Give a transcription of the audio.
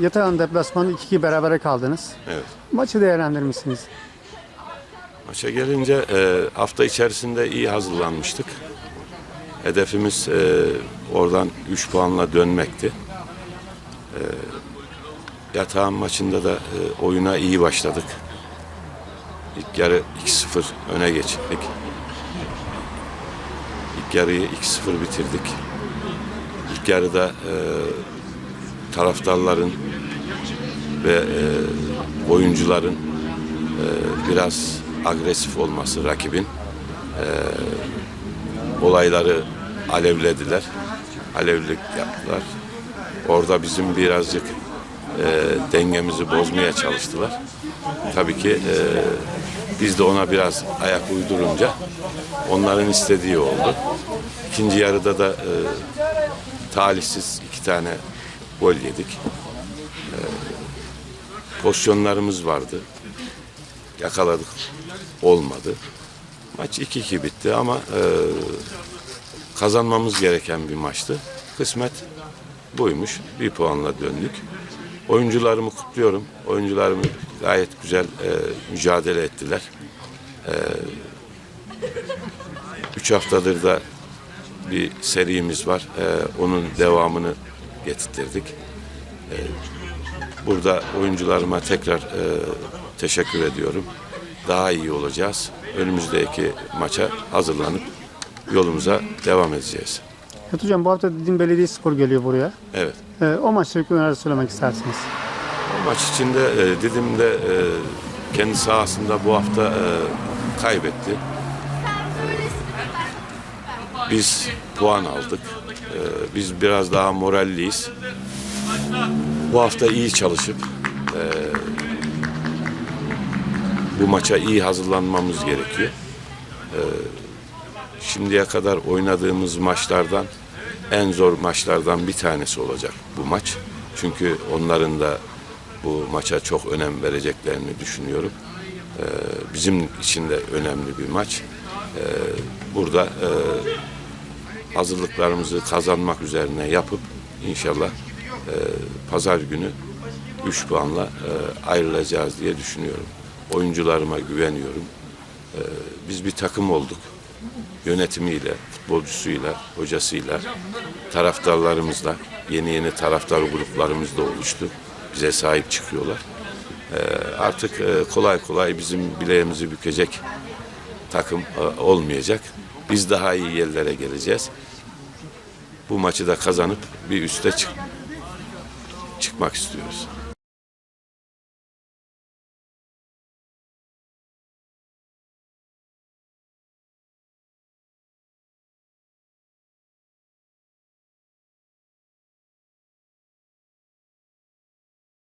Yatağan deplasmanı 2-2 berabere kaldınız. Evet. Maçı değerlendirmişsiniz. Maça gelince e, hafta içerisinde iyi hazırlanmıştık. Hedefimiz e, oradan 3 puanla dönmekti. E, yatağın maçında da e, oyuna iyi başladık. İlk yarı 2-0 öne geçtik. İlk yarıyı 2-0 bitirdik. İlk yarıda e, taraftarların ve e, oyuncuların e, biraz agresif olması rakibin e, olayları alevlediler. Alevlilik yaptılar. Orada bizim birazcık e, dengemizi bozmaya çalıştılar. Tabii ki e, biz de ona biraz ayak uydurunca onların istediği oldu. İkinci yarıda da e, talihsiz iki tane gol yedik. E, pozisyonlarımız vardı yakaladık. Olmadı. Maç 2-2 bitti ama e, kazanmamız gereken bir maçtı. Kısmet buymuş. Bir puanla döndük. Oyuncularımı kutluyorum. Oyuncularımı gayet güzel e, mücadele ettiler. E, üç haftadır da bir serimiz var. E, onun devamını getirttirdik. E, burada oyuncularıma tekrar e, teşekkür ediyorum. Daha iyi olacağız. Önümüzdeki maça hazırlanıp yolumuza devam edeceğiz. Evet hocam bu hafta Didim Belediyespor geliyor buraya. Evet. Ee, o maçla ilgili neler söylemek istersiniz? O maç içinde e, Didim'de e, kendi sahasında bu hafta e, kaybetti. E, biz puan aldık. E, biz biraz daha moralliyiz. Bu hafta iyi çalışıp e, bu maça iyi hazırlanmamız gerekiyor. E, şimdiye kadar oynadığımız maçlardan en zor maçlardan bir tanesi olacak bu maç. Çünkü onların da bu maça çok önem vereceklerini düşünüyorum. Ee, bizim için de önemli bir maç. Ee, burada e, hazırlıklarımızı kazanmak üzerine yapıp inşallah e, pazar günü 3 puanla e, ayrılacağız diye düşünüyorum. Oyuncularıma güveniyorum. Ee, biz bir takım olduk. Yönetimiyle, futbolcusuyla, hocasıyla, taraftarlarımızla, yeni yeni taraftar gruplarımız da oluştu. Bize sahip çıkıyorlar. Ee, artık e, kolay kolay bizim bileğimizi bükecek takım e, olmayacak. Biz daha iyi yerlere geleceğiz. Bu maçı da kazanıp bir üste çık çıkmak istiyoruz.